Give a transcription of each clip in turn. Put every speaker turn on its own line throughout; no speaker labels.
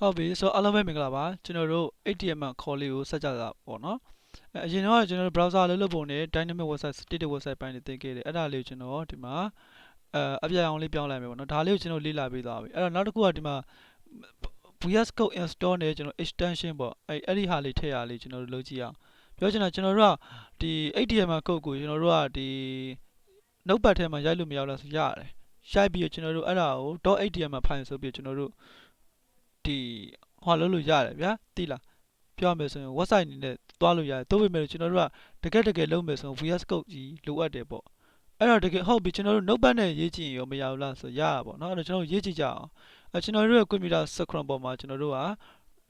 ဟုတ်ပြီဆိုတော့အားလုံးပဲမင်္ဂလာပါကျွန်တော်တို့ ATM ခေါ်လေးကိုဆက်ကြတာပေါ့နော်အဲအရင်တော့ကျွန်တော်တို့ browser လို့လုပ်ပုံနဲ့ dynamic website static website ပိုင်းတွေသင်ခဲ့တယ်အဲ့ဒါလေးကိုကျွန်တော်ဒီမှာအဲအပြအောင်လေးပြောင်းလိုက်မယ်ပေါ့နော်ဒါလေးကိုကျွန်တော်လေ့လာပေးသွားပြီအဲ့တော့နောက်တစ်ခုကဒီမှာ VS Code install နဲ့ကျွန်တော် extension ပေါ့အဲ့အဲ့ဒီဟာလေးထည့်ရလေးကျွန်တော်တို့လုပ်ကြည့်အောင်ပြောချင်တာကျွန်တော်တို့ကဒီ ATM code ကိုကျွန်တော်တို့ကဒီ notepad ထဲမှာရိုက်လို့မရဘူးလားဆိုရတယ်ရိုက်ပြီးတော့ကျွန်တော်တို့အဲ့ဒါကို .atm file ဆိုပြီးကျွန်တော်တို့ ဒီဟောလုပ်လို့ရတယ်ဗျာသိလားပြောရမယ်ဆိုရင် website အနေနဲ့သွားလို့ရတယ်သို့ပေမဲ့ကျွန်တော်တို့ကတကယ်တကယ်လုပ်မယ်ဆိုရင် VS Code ကြီးလိုအပ်တယ်ပေါ့အဲ့တော့တကယ်ဟုတ်ပြီကျွန်တော်တို့ notepad နဲ့ရေးကြည့်ရင်ရောမရဘူးလားဆိုရရပါတော့အဲ့တော့ကျွန်တော်တို့ရေးကြည့်ကြအောင်အဲကျွန်တော်တို့ရဲ့ computer screen ပေါ်မှာကျွန်တော်တို့က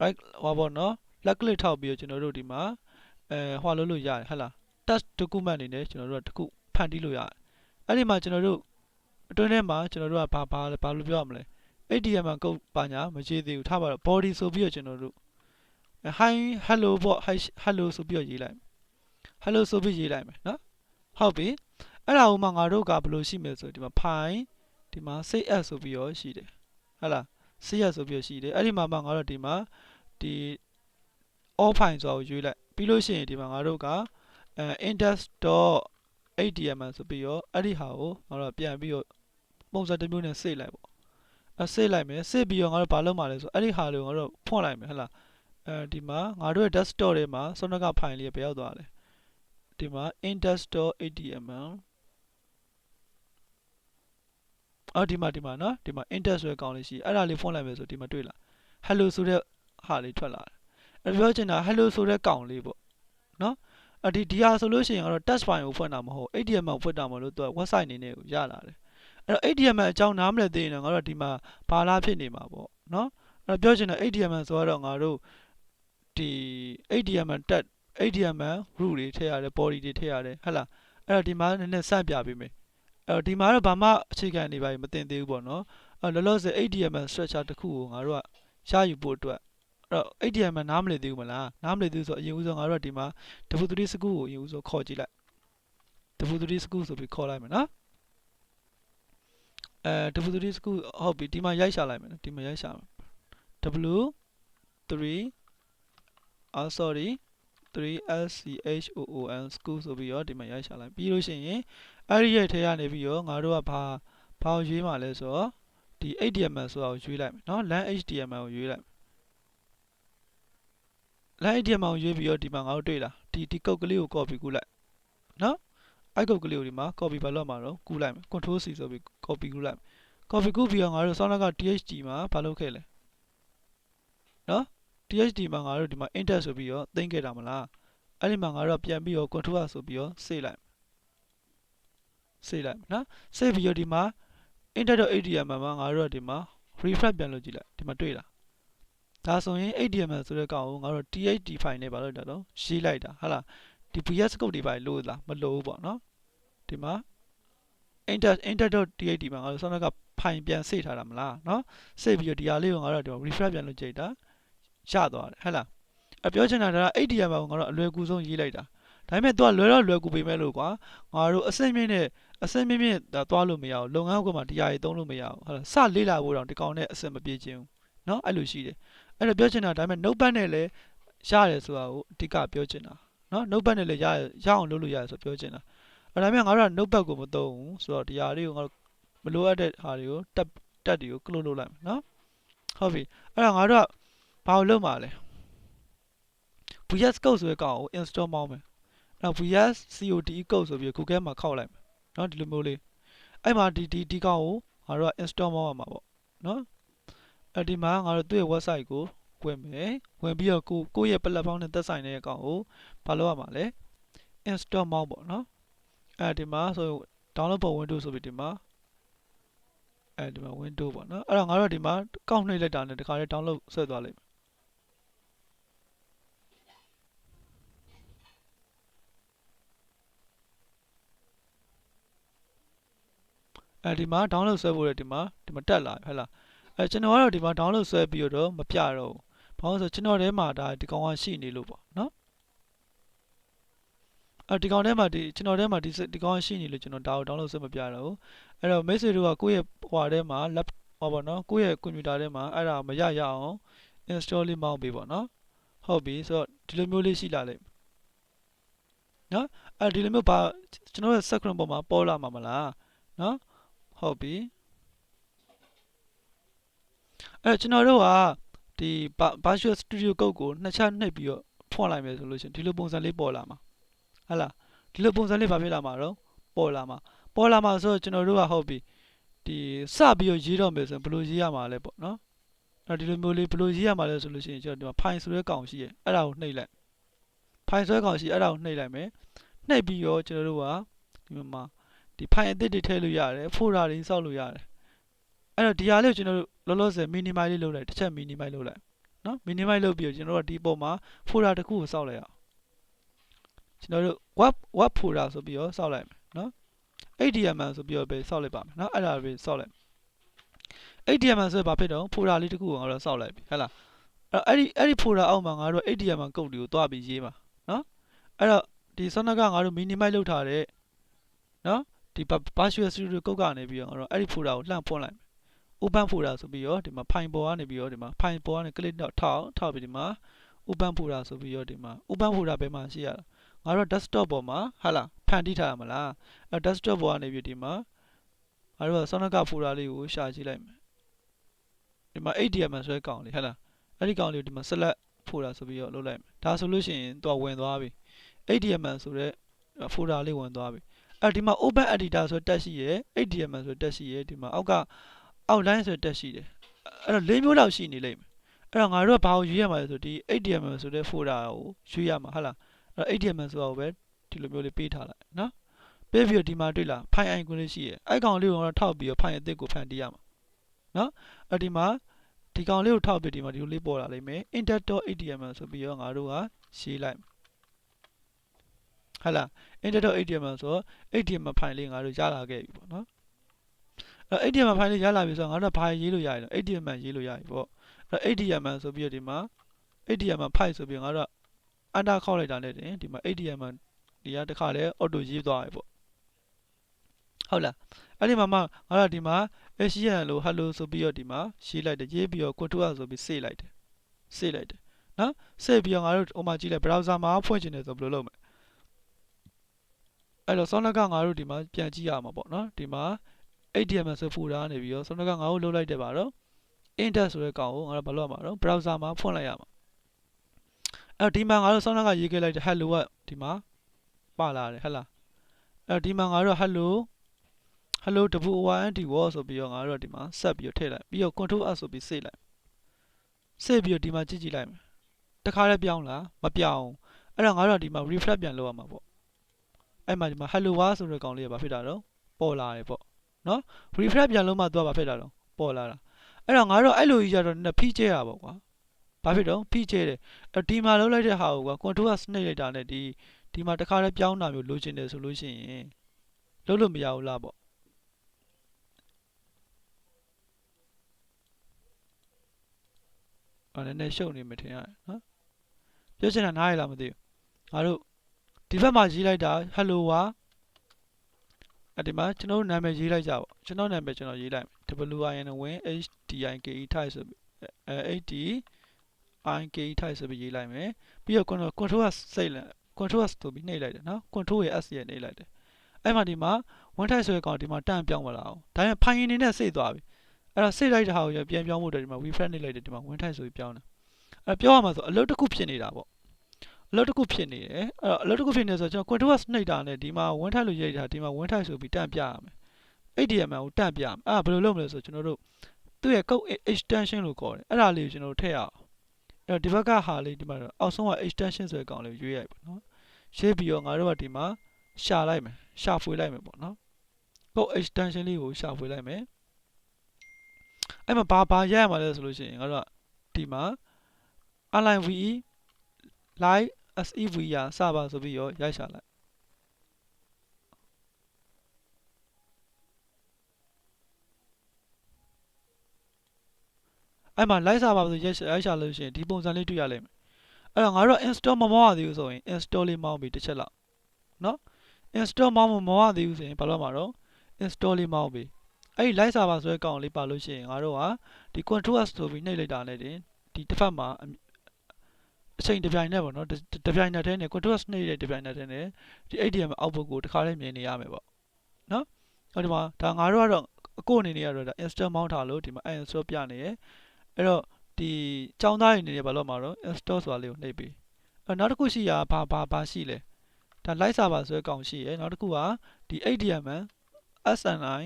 right ဟောပေါ့နော် left click ထောက်ပြီးတော့ကျွန်တော်တို့ဒီမှာအဲဟောလုပ်လို့ရတယ်ဟဟလား test document အနေနဲ့ကျွန်တော်တို့ကတခုဖန်တီးလို့ရတယ်အဲ့ဒီမှာကျွန်တော်တို့အတွင်းထဲမှာကျွန်တော်တို့ကဘာဘာဘာလို့ပြောရမလဲ ATM ကုတ်ပါညာမကြည့်သေးဘူးထားပါတော့ body ဆိုပြီးတော့ကျွန်တော်တို့ hi hello ပေါ့ hi hello ဆိုပြီးတော့ရေးလိုက် hello ဆိုပြီးရေးလိုက်မယ်နော်ဟုတ်ပြီအဲ့ဒါဥမာငါတို့ကဘယ်လိုရှိမလဲဆိုဒီမှာ file ဒီမှာ save as ဆိုပြီးတော့ရှိတယ်ဟုတ်လား save as ဆိုပြီးတော့ရှိတယ်အဲ့ဒီမှာမှငါတို့ဒီမှာဒီ all file ဆိုတော့ရွေးလိုက်ပြီးလို့ရှိရင်ဒီမှာငါတို့ကအဲ index.atm ဆိုပြီးတော့အဲ့ဒီဟာကိုငါတို့ပြန်ပြီးတော့ပုံစံတစ်မျိုးနဲ့ save လိုက်ပေါ့ အစစ်လိုက်မယ်စစ်ပြီးတော့ငါတို့ဘာလုပ်မှာလဲဆိုအဲ့ဒီဟာတွေကိုငါတို့ဖွင့်လိုက်မယ်ဟဲ့လားအဲဒီမှာငါတို့ရဲ့ desktop ထဲမှာစောနက file လေးဘယ်ရောက်သွားလဲဒီမှာ index.html အော်ဒီမှာဒီမှာနော်ဒီမှာ index ဆိုတဲ့ကောင်လေးရှိအဲ့ဒါလေးဖွင့်လိုက်မယ်ဆိုဒီမှာတွေ့လား hello ဆိုတဲ့ဟာလေးထွက်လာတယ်အဲ့ပြောချင်တာ hello ဆိုတဲ့ကောင်လေးပေါ့နော်အဒီဒီဟာဆိုလို့ရှိရင်ကတော့ test file ကိုဖွင့်တာမဟုတ် HTML ကိုဖွင့်တာမလို့သူက website အနေနဲ့ကိုရလာတယ် အဲ့တော့ HTML အကြောင်းနားမလည်သေးရင်တော့ငါတို့ဒီမှာဘာလားဖြစ်နေမှာပေါ့နော်အဲ့တော့ပြောချင်တာ HTML ဆိုတော့ငါတို့ဒီ HTML တက် HTML root တွေထည့်ရတယ် body တွေထည့်ရတယ်ဟဟလားအဲ့တော့ဒီမှာနည်းနည်းစပြပေးမယ်အဲ့တော့ဒီမှာတော့ဘာမှအခြေခံနေပါမတင်သေးဘူးပေါ့နော်အဲ့လောလောဆယ် HTML structure တစ်ခုကိုငါတို့ကရယူဖို့အတွက်အဲ့တော့ HTML နားမလည်သေးဘူးမလားနားမလည်သေးဆိုအရင်ဦးဆုံးငါတို့ကဒီမှာ w3 school ကိုအရင်ဦးဆုံးခေါ်ကြည့်လိုက် w3 school ဆိုပြီးခေါ်လိုက်မယ်နော် အဲ w3 စကူဟုတ်ပြီဒီမှာရိုက်ရှာလိုက်မယ်နော်ဒီမှာရိုက်ရှာမယ် w3 အာ sorry 3 s c h o o n school ဆိုပြီးတော့ဒီမှာရိုက်ရှာလိုက်ပြီးလို့ရှိရင်အဲ့ဒီရဲ့ထဲကနေပြီးတော့ငါတို့ကဘာဘာရွေးမှာလဲဆိုတော့ဒီ HTML ဆိုတာကိုရွေးလိုက်မယ်နော် LAN HTML ကိုရွေးလိုက်လိုက် HTML ကိုရွေးပြီးတော့ဒီမှာငါတို့တွေ့လားဒီဒီကုတ်ကလေးကို copy ကူးလိုက်နော် အဲ့ကုတ်ကလေးကိုဒီမှာ copy ဘလော့မှာတော့ကူးလိုက်မယ် control c ဆိုပြီး copy ကူးလိုက်မယ် copy ကူးပြီးတော့ငါတို့ဆောင်းနှက်က thd မှာဘာလုပ်ခဲ့လဲနော် thd မှာငါတို့ဒီမှာ enter ဆိုပြီးတော့သိမ့်ခဲ့တာမလားအဲ့ဒီမှာငါတို့ပြန်ပြီးတော့ control ဆိုပြီးတော့ save လိုက်စေးလိုက်နော်စေးပြီးတော့ဒီမှာ inter.adm မှာငါတို့ကဒီမှာ refresh ပြန်လုပ်ကြည့်လိုက်ဒီမှာတွေ့လားဒါဆိုရင် adm ဆိုတဲ့ကောင်ကိုငါတို့ tht file နဲ့ပါလို့တာတော့ရေးလိုက်တာဟုတ်လား ဒီ vs scope တွေပါလို့လားမလို့ပေါ့နော်ဒီမှာ enter enter.txt မှာငါတို့ဆောင်းကဖိုင်ပြန်စိတ်ထားတာမလားနော်စိတ်ပြီးတော့ဒီဟာလေးကိုငါတို့ refresh ပြန်လုပ်ကြည့်တာရသွားတယ်ဟဲ့လားအပြောချင်တာဒါအဲ့ဒီရမှာကိုငါတို့အလွယ်ကူဆုံးရေးလိုက်တာဒါပေမဲ့ तू ကလွယ်တော့လွယ်ကူပေးမယ်လို့ကွာငါတို့အစိမ့်မြင့်နဲ့အစိမ့်မြင့်မြင့်သွားလို့မရဘူးလုပ်ငန်းကမှတရားရီသုံးလို့မရဘူးဟဲ့လားစလေးလာဖို့တော့ဒီကောင်နဲ့အဆင်မပြေချင်းဘူးနော်အဲ့လိုရှိတယ်အဲ့တော့ပြောချင်တာဒါပေမဲ့ notepad နဲ့လည်းရတယ်ဆိုတာကိုအဓိကပြောချင်တာ နော် notepad နဲ့လည်းရရအောင်လုပ်လို့ရတယ်ဆိုပြောချင်တာအဲ့ဒါမှငါတို့က notepad ကိုမသုံးဘူးဆိုတော့ဒီဟာလေးကိုငါတို့မလိုအပ်တဲ့ဟာတွေကိုတက်တက်တွေကို close လုပ်လိုက်မယ်နော်ဟုတ်ပြီအဲ့တော့ငါတို့ကဘာလို့လုပ်မှာလဲ VS Code ဆိုတဲ့ကောင်ကို install မောင်းမယ်အဲ့တော့ VS CODE code ဆိုပြီး Google မှာခောက်လိုက်မယ်နော်ဒီလိုမျိုးလေးအဲ့မှာဒီဒီဒီကောင်ကိုငါတို့က install မောင်းရမှာပေါ့နော်အဲ့ဒီမှာငါတို့သူ့ရဲ့ website ကို ဝင်မယ်ဝင်ပြီးတော့ကိုကိုရဲ့ platform နဲ့သက်ဆိုင်တဲ့အကောင့်ကိုဘာလုပ်ရမှာလဲ install mount ပေါ့နော်အဲဒီမှာဆို download for windows ဆိုပြီးဒီမှာအဲဒီမှာ window ပေါ့နော်အဲ့တော့ငါတို့ဒီမှာ account နှိပ်လိုက်တာနဲ့တခါတည်း download ဆက်သွားလိမ့်မယ်အဲဒီမှာ download ဆွဲဖို့ရဒီမှာဒီမှာတက်လာဟဲ့လားအဲကျွန်တော်ကတော့ဒီမှာ download ဆွဲပြီးတော့မပြတော့ဘူး ဘာလို့ဆိုကျွန်တော်ထဲမှာဒါဒီကောင်ကရှိနေလို့ပေါ့နော်အဲဒီကောင်ထဲမှာဒီကျွန်တော်ထဲမှာဒီဒီကောင်ရှိနေလို့ကျွန်တော်ဒါကို download ဆွဲမပြတော့ဘူးအဲ့တော့မိတ်ဆွေတို့ကကိုယ့်ရဲ့ဟွာထဲမှာ lap ဟောပါနော်ကိုယ့်ရဲ့ကွန်ပျူတာထဲမှာအဲ့ဒါမရရအောင် install လေးမောင်းပေးပေါ့နော်ဟုတ်ပြီဆိုတော့ဒီလိုမျိုးလေးရှိလာလိမ့်မယ်နော်အဲဒီလိုမျိုးပါကျွန်တော်ရဲ့ screen ပေါ်မှာပေါ်လာမှာမလားနော်ဟုတ်ပြီအဲကျွန်တော်တို့က ဒီ Visual Studio Code ကိုနှစ်ချက်နှိပ်ပြီးတော့ဖွင့်လိုက်မယ်ဆိုလို့ရှိရင်ဒီလိုပုံစံလေးပေါ်လာမှာဟုတ်လားဒီလိုပုံစံလေးဘာဖြစ်လာမှာတော့ပေါ်လာမှာပေါ်လာမှာဆိုတော့ကျွန်တော်တို့ကဟုတ်ပြီဒီစပြီးတော့ရေးတော့မယ်ဆိုရင်ဘယ်လိုရေးရမှာလဲပေါ့နော်အဲ့ဒီလိုမျိုးလေးဘယ်လိုရေးရမှာလဲဆိုလို့ရှိရင်ကျွန်တော်ဒီမှာ file ဆိုတဲ့ကောင်ရှိရဲ့အဲ့ဒါကိုနှိပ်လိုက် file ဆိုတဲ့ကောင်ရှိအဲ့ဒါကိုနှိပ်လိုက်မယ်နှိပ်ပြီးတော့ကျွန်တော်တို့ကဒီမှာဒီ file အသစ်တွေထည့်လို့ရတယ် folder တွေစောက်လို့ရတယ် အဲ့တော့ဒီဟာလေးကိုကျွန်တော်တို့လောလောဆယ် minimize လေးလုပ်လိုက်တစ်ချက် minimize လုပ်လိုက်နော် minimize လုပ်ပြီးတော့ကျွန်တော်တို့ကဒီပုံမှာ folder တစ်ခုကိုစောက်လိုက်အောင်ကျွန်တော်တို့ web web folder ဆိုပြီးတော့စောက်လိုက်မယ်နော် HTML ဆိုပြီးတော့ပဲစောက်လိုက်ပါမယ်နော်အဲ့ဒါပဲစောက်လိုက် HTML ဆိုရင်ဘာဖြစ်တော့ folder လေးတစ်ခုကိုငါတို့စောက်လိုက်ပြီဟဲ့လားအဲ့တော့အဲ့ဒီအဲ့ဒီ folder အောက်မှာငါတို့ HTML ကုတ်တွေကိုတွားပြီးရေးပါနော်အဲ့တော့ဒီဆောနကငါတို့ minimize လုပ်ထားတဲ့နော်ဒီ Visual Studio ကုတ်ကနေပြီးတော့ငါတို့အဲ့ဒီ folder ကိုလှမ်းဖွင့်လိုက်မယ် open folder ဆိုပြီးတော့ဒီမှာ file ပေါ်ကနေပြီးတော့ဒီမှာ file ပေါ်ကနေ click တော့ထောက်ထောက်ပြီးဒီမှာ open folder ဆိုပြီးတော့ဒီမှာ open folder ဘယ်မှာရှိရလဲငါတို့ desktop ပေါ်မှာဟာလားဖန်တီးထားရမလားအဲ desktop ပေါ်ကနေပြီးဒီမှာငါတို့ကဆောနက folder လေးကိုရှာကြည့်လိုက်မယ်ဒီမှာ HTML ဆိုတဲ့ကောင်လေးဟဲ့လားအဲ့ဒီကောင်လေးကိုဒီမှာ select folder ဆိုပြီးတော့လုပ်လိုက်မယ်ဒါဆိုလို့ရှိရင်သူကဝင်သွားပြီ HTML ဆိုတဲ့ folder လေးဝင်သွားပြီအဲ့ဒီမှာ open editor ဆိုတဲ့ tab ရှိရယ် HTML ဆိုတဲ့ tab ရှိရယ်ဒီမှာအောက်က outline ဆိုတဲ့ tab ရှိတယ်အဲ့တော့၄မျိုးလောက်ရှိနေလိမ့်မယ်အဲ့တော့ငါတို့ကဘာကိုရွေးရမှာလဲဆိုဒီ HTML ဆိုတဲ့ folder ကိုရွေးရမှာဟုတ်လားအဲ့တော့ HTML ဆိုတာကိုပဲဒီလိုမျိုးလေးပေးထားလိုက်နော်ပေးပြီးတော့ဒီမှာတွေ့လား file icon လေးရှိရယ်အဲ့ကောင်လေးကိုတော့ထောက်ပြီးတော့ file အသစ်ကိုဖန်တီးရမှာနော်အဲ့ဒီမှာဒီကောင်လေးကိုထောက်ပြီးဒီမှာဒီလိုလေးပေါ်လာလိမ့်မယ် index.html ဆိုပြီးတော့ငါတို့ကရေးလိုက်ဟုတ်လား index.html ဆိုတော့ html file လေးငါတို့ရလာခဲ့ပြီပေါ့နော် အဲ့ html file လေးရလာပြီဆိုတော့ငါတို့ကဘာရေးလို့ရရလဲ html ရေးလို့ရပြီပေါ့အဲ့ html ဆိုပြီးတော့ဒီမှာ html file ဆိုပြီးတော့ငါတို့အန်တာခောက်လိုက်တာနဲ့တင်ဒီမှာ html ဒီကတခါလဲ auto ရေးသွားပြီပေါ့ဟုတ်လားအဲ့ဒီမှာမှငါတို့ဒီမှာ HTML လို့ hello ဆိုပြီးတော့ဒီမှာရေးလိုက်တယ်ရေးပြီးတော့ control ဆိုပြီး save လိုက်တယ် save လိုက်တယ်နော် save ပြီးတော့ငါတို့ဟိုမှာကြည့်လိုက် browser မှာဖွင့်ချင်တယ်ဆိုဘယ်လိုလုပ်မလဲအဲ့တော့ Sonic ကငါတို့ဒီမှာပြန်ကြည့်ရမှာပေါ့နော်ဒီမှာ HTML ဆို folder နေပြီးတော့ Sonic ကငါတို့လုပ်လိုက်တယ်ပါတော့ index ဆိုတဲ့ကောင်ကိုငါတို့ဘာလုပ်ရမှာတော့ browser မှာဖွင့်လိုက်ရမှာအဲ့ဒီမှာငါတို့ Sonic ကရေးခဲ့လိုက်တဲ့ hello ကဒီမှာပါလာတယ်ဟဲ့လားအဲ့ဒီမှာငါတို့ hello hello wynd wall ဆိုပြီးတော့ငါတို့ဒီမှာဆက်ပြီးတော့ထည့်လိုက်ပြီးတော့ control s ဆိုပြီး save လိုက် save ပြီးတော့ဒီမှာကြည့်ကြည့်လိုက်မယ်တခါလည်းပြောင်းလားမပြောင်းအဲ့တော့ငါတို့ဒီမှာ refresh ပြန်လုပ်ရမှာပေါ့အဲ့မှာဒီမှာ hello world ဆိုတဲ့ကောင်လေးကဘာဖြစ်တာတော့ပေါ်လာတယ်ပေါ့ နော် refresh ပြန်လုပ်မှသူကဘာဖြစ်တာတော့ပေါ်လာတာအဲ့တော့ငါတို့အဲ့လိုကြီးကြတော့နည်းဖိကျဲရပါကွာဘာဖြစ်တော့ဖိကျဲတယ်အဲ့ဒီမှာလုပ်လိုက်တဲ့ဟာကိုက control s နှိပ်လိုက်တာနဲ့ဒီဒီမှာတခါလည်းပြောင်းတာမျိုးလိုချင်တယ်ဆိုလို့ရှိရင်လုပ်လို့မရဘူးလားပေါ့အဲ့နည်းနည်းရှုပ်နေမထင်ရတယ်နော်ပြောချင်တာနားရလားမသိဘူးငါတို့ဒီဘက်မှာရေးလိုက်တာ hello ဝါ အဲ့ဒီမှာကျွန်တော်နာမည်ရေးလိုက်ကြပါကျွန်တော်နာမည်ကျွန်တော်ရေးလိုက် win win hdike type ဆိုအဲ hd ike type ဆိုပြီးရေးလိုက်မယ်ပြီးတော့ control control စိတ်လိုက် control s ဆိုပြီးနှိပ်လိုက်တယ်နော် control ရဲ့ s ရဲ့နှိပ်လိုက်တယ်အဲ့မှာဒီမှာ one type ဆိုတဲ့ကောင်ဒီမှာတန့်ပြောင်းမလာအောင်ဒါပေမဲ့ဖိုင်ရင်နေနဲ့စိတ်သွားပြီအဲ့တော့စိတ်လိုက်တဲ့ဟာကိုပြန်ပြောင်းဖို့တည်းဒီမှာ refresh နှိပ်လိုက်တယ်ဒီမှာ one type ဆိုပြီးပြောင်းတယ်အဲ့ပြောရမှာဆိုအလုပ်တစ်ခုဖြစ်နေတာပေါ့ အလုပ်တစ်ခုဖြစ်နေတယ်အဲ့တော့အလုပ်တစ်ခုဖြစ်နေဆိုတော့ကျွန်တော် control s နှိပ်တာနဲ့ဒီမှာ one type လို့ရေးထားဒီမှာ one type ဆိုပြီးတန့်ပြရမယ် HTML ကိုတန့်ပြရမယ်အဲ့ဒါဘယ်လိုလုပ်မလဲဆိုတော့ကျွန်တော်တို့သူ့ရဲ့ code extension လို့ခေါ်တယ်အဲ့ဒါလေးကိုကျွန်တော်တို့ထည့်ရအောင်အဲ့တော့ဒီဘက်ကဟာလေးဒီမှာတော့အောက်ဆုံးက extension ဆိုတဲ့ကောင်လေးကိုရွေးရိုက်ပါနော်ရေးပြီးတော့ငါတို့ကဒီမှာရှာလိုက်မယ်ရှာဖွေလိုက်မယ်ပေါ့နော် code extension လေးကိုရှာဖွေလိုက်မယ်အဲ့မှာဘာဘာရရမှာလဲဆိုလို့ရှိရင်ငါတို့ကဒီမှာ align ve live sev ရစပါဆိုပြီးတော့ရိုက်ရှာလိုက်အဲ့မှာ live စပါဆိုရိုက်ရိုက်ရှာလို့ရှိရင်ဒီပုံစံလေးတွေ့ရလိမ့်မယ်အဲ့တော့ငါတို့ install မမောရသေးဘူးဆိုရင် install လေးမောင်းပြီးတစ်ချက်လောက်နော် install မောင်းမမောရသေးဘူးဆိုရင်ဘာလို့မှာတော့ install လေးမောင်းပြီးအဲ့ဒီ live server ဆိုတဲ့ကောင်လေးပါလို့ရှိရင်ငါတို့ကဒီ control s ဆိုပြီးနှိပ်လိုက်တာနဲ့တင်ဒီဒီတစ်ဖက်မှာအမြအ ချိန်တစ်ပြိုင်နက်ပေါ့နော်တစ်တစ်ပြိုင်နက်တည်းနဲ့ control စနစ်ရဲ့တစ်ပြိုင်နက်တည်းနဲ့ဒီ ATM output ကိုတစ်ခါလေးမြင်နေရမယ်ပေါ့နော်အဲ့ဒီမှာဒါငါတို့ကတော့အကိုအနေနဲ့ကတော့ဒါ install mount ထားလို့ဒီမှာ uninstall ပြနေရယ်အဲ့တော့ဒီចောင်းသားတွေအနေနဲ့ဘာလို့မှာတော့ install ဆိုတာလေးကိုနှိပ်ပေးအဲ့နောက်တစ်ခုရှိရဘာဘာဘာရှိလဲဒါ live server ဆိုတဲ့ကောင်ရှိရယ်နောက်တစ်ခုကဒီ ATM SNI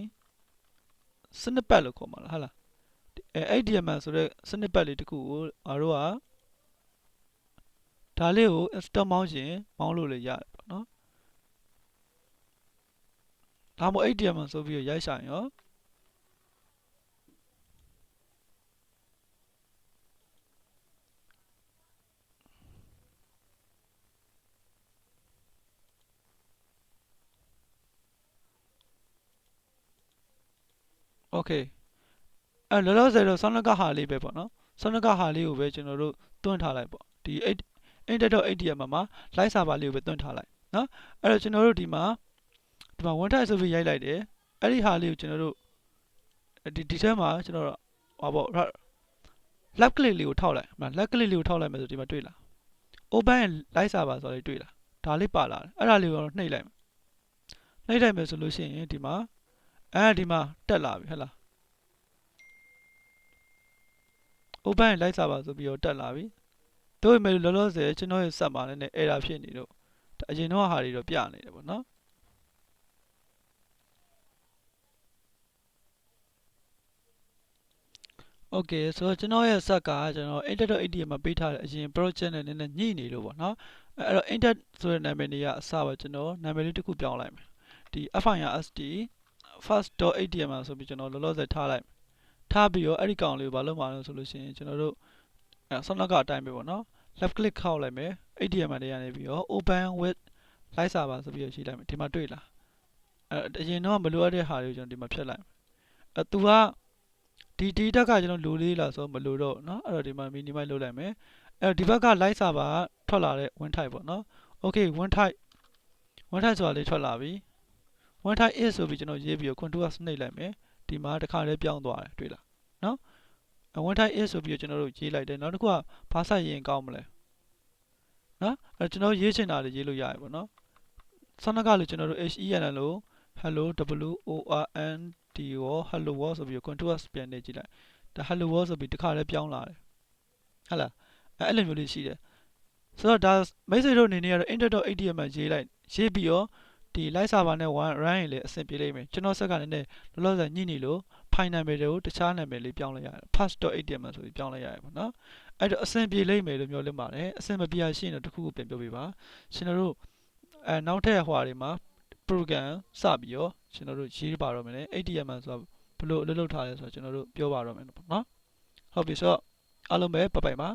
စနစ်ပတ်လို့ခေါ်မှာလားဟုတ်လားအဲ ATM ဆိုတဲ့စနစ်ပတ်လေးတစ်ခုကိုငါတို့က ဒါလေးကို external မောင်းရင်မောင်းလို့လည်းရတယ်ပေါ့နော်ဒါမှမဟုတ် ATM ဆိုပြီးရိုက်ဆိုင်ရောโอเคအဲလောလောဆယ်တော့ဆောင်းနကဟာလေးပဲပေါ့နော်ဆောင်းနကဟာလေးကိုပဲကျွန်တော်တို့တွန်းထားလိုက်ပေါ့ဒီ8 index.html မှာ light server လေးကိုပဲသွင်းထားလိုက်နော်အဲ့တော့ကျွန်တော်တို့ဒီမှာဒီမှာ one type ဆိုပြီးရိုက်လိုက်တယ်အဲ့ဒီဟာလေးကိုကျွန်တော်တို့ဒီဒီထဲမှာကျွန်တော်တို့ဟာပေါ့ left click လေးကိုထောက်လိုက်မလား left click လေးကိုထောက်လိုက်မယ်ဆိုဒီမှာတွေ့လား open light server ဆိုတာလေးတွေ့လားဒါလေးပါလာတယ်အဲ့ဒါလေးကိုနှိပ်လိုက်နှိပ်လိုက်မယ်ဆိုလို့ရှိရင်ဒီမှာအဲ့ဒီမှာတက်လာပြီဟဲ့လား open light server ဆိုပြီးတော့တက်လာပြီ တို့ပေမဲ့လောလောဆယ်ကျွန်တော်ရဲ့ set မှာလည်း error ဖြစ်နေတော့ဒါအရင်တော့ဟာတွေတော့ပြနေတယ်ပေါ့နော် Okay ဆိုတော့ကျွန်တော်ရဲ့ set ကကျွန်တော် inter.80 မှာပေးထားတဲ့အရင် project နဲ့နည်းနည်းညှိနေလို့ပေါ့နော်အဲ့တော့ inter ဆိုတဲ့နာမည်နေရအစပါကျွန်တော်နာမည်လေးတစ်ခုပြောင်းလိုက်မယ်ဒီ FIRST first.atm မှာဆိုပြီးကျွန်တော်လောလောဆယ်ထားလိုက်ထားပြီးတော့အဲ့ဒီကောင်လေးကိုဘာလုပ်မှာလဲဆိုလို့ရှိရင်ကျွန်တော်တို့အဲဆောင်းနောက်ကအတိုင်းပဲပေါ့နော် left click ခောက်လိုက်မယ် ATM မှာတည်းရနေပြီးတော့ open with live server ဆိုပြီးတော့ရှိလိုက်မယ်ဒီမှာတွေ့လားအဲအရင်တော့မလိုအပ်တဲ့ဟာတွေကိုကျွန်တော်ဒီမှာဖြတ်လိုက်အဲသူကဒီဒီတက်ကကျွန်တော်လိုလေးလားဆိုမလိုတော့เนาะအဲ့တော့ဒီမှာ minimize လုပ်လိုက်မယ်အဲ့တော့ဒီဘက်က live server ထွက်လာတဲ့ one type ပေါ့เนาะ okay one type one type ဆိုတာလေးထွက်လာပြီ one type is ဆိုပြီးကျွန်တော်ရေးပြီးတော့ control စနှိပ်လိုက်မယ်ဒီမှာတစ်ခါလေးပြောင်းသွားတယ်တွေ့လားเนาะ one type is ဆိုပြီးတော့ကျွန်တော်တို့ရေးလိုက်တယ်နောက်တစ်ခုကဘာဆက်ရင်ကောင်းမလဲနော်အဲကျွန်တော်ရေးချင်တာတွေရေးလို့ရတယ်ပေါ့နော်ဆနကလို့ကျွန်တော်တို့ HEN လို့ hello w o r n d ရော hello world ဆိုပြီးတော့ contour ပြန်နေကြည့်လိုက်ဒါ hello world ဆိုပြီးတစ်ခါလေးပြောင်းလာတယ်ဟုတ်လားအဲအဲ့လိုမျိုးလေးရှိတယ်ဆိုတော့ဒါမိတ်ဆွေတို့အနေနဲ့ကတော့ inter.atm မှာရေးလိုက်ရေးပြီးတော့ဒီ live server နဲ့ one run ရင်လည်းအဆင်ပြေလိမ့်မယ်ကျွန်တော်ဆက်ကလည်းနည်းလောလောဆယ်ညှိနေလို့ file နာမည်တွေကိုတခြားနာမည်လေးပြောင်းလိုက်ရတယ် pass.atm ဆိုပြီးပြောင်းလိုက်ရတယ်ပေါ့နော်အဲ့တော့အဆင်ပြေလိမ့်မယ်လို့ပြောလင်းပါတယ်အဆင်မပြေရှိရင်တော့တစ်ခုခုပြန်ပြောပြပါကျွန်တော်တို့အဲနောက်ထပ်ဟွာတွေမှာ program စပြီးတော့ကျွန်တော်တို့ရေးပါတော့မယ်လေ ATM ဆိုတာဘယ်လိုအလုပ်လုပ်ထားလဲဆိုတော့ကျွန်တော်တို့ပြောပါတော့မယ်ပေါ့နော်ဟုတ်ပြီဆိုတော့အားလုံးပဲပပိုင်ပါ